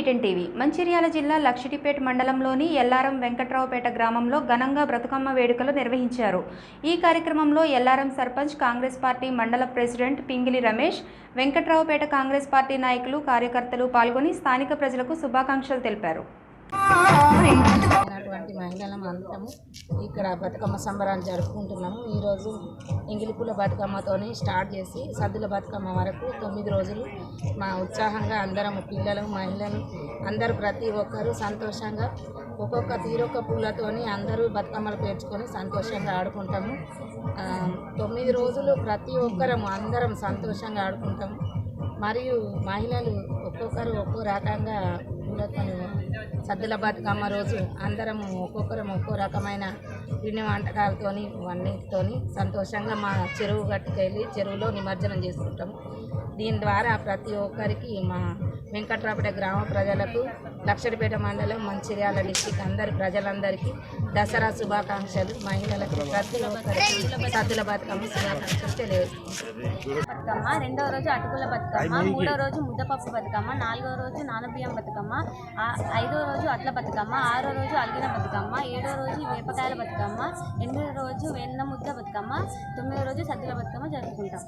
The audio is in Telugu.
Eaten TV. మంచిర్యాల జిల్లా లక్షిటిపేట మండలంలోని ఎల్లారం వెంకట్రావుపేట గ్రామంలో ఘనంగా బ్రతుకమ్మ వేడుకలు నిర్వహించారు. ఈ కార్యక్రమంలో Ellaram sarpanch Congress party mandal president Pingili Ramesh Venkatraopet Congress party నాయకులు కార్యకర్తలు పాల్గొని స్థానిక ప్రజలకు శుభాకాంక్షలు తెలిపారు. ఉన్నటువంటి మహిళలం అందరము ఇక్కడ బతుకమ్మ సంబరాలు జరుపుకుంటున్నాము. ఈరోజు ఎంగిలిపూల బతుకమ్మతోని స్టార్ట్ చేసి సద్దుల బతుకమ్మ వరకు తొమ్మిది రోజులు మా ఉత్సాహంగా అందరం పిల్లలు మహిళలు అందరూ ప్రతి ఒక్కరూ సంతోషంగా ఒక్కొక్క తీరొక్క పూలతోని అందరూ బతుకమ్మలు పేర్చుకొని సంతోషంగా ఆడుకుంటాము. తొమ్మిది రోజులు ప్రతి ఒక్కరము అందరం సంతోషంగా ఆడుకుంటాము. మరియు మహిళలు ఒక్కొక్కరు ఒక్కో రకంగా పూలతోని సద్దుల బతుకమ్మ రోజు అందరము ఒక్కొక్కరం ఒక్కో రకమైన పిండి వంటకాలతోని అన్నిటితోని సంతోషంగా మా చెరువు గట్టుకెళ్ళి చెరువులో నిమజ్జనం చేసుకుంటాము దీని ద్వారా ప్రతి ఒక్కరికి మా వెంకట్రాపేట గ్రామ ప్రజలకు లక్షడిపేట మండలం మంచిర్యాల డిస్టిక్ అందరి ప్రజలందరికీ దసరా శుభాకాంక్షలు. మహిళలకు ప్రతి ఒక్కరికి సద్దుల బతుకమ్మ శుభాకాంక్షలు తెలియజేస్తున్నాను బతుకమ్మ రెండవ రోజు అటుకుల బతుకమ్మ మూడో రోజు ముద్దపప్పు బతుకమ్మ నాలుగో రోజు నానబియ్యం బతుకమ్మ ఐదో రోజు అట్ల బతుకమ్మ ఆరో రోజు అలిగిన బతుకమ్మ ఏడో రోజు వేపకాయల బతుకమ్మ ఎనిమిదో రోజు వెన్న ముద్ద బతుకమ్మ తొమ్మిదో రోజు సద్దుల బతుకమ్మ జరుపుకుంటాం.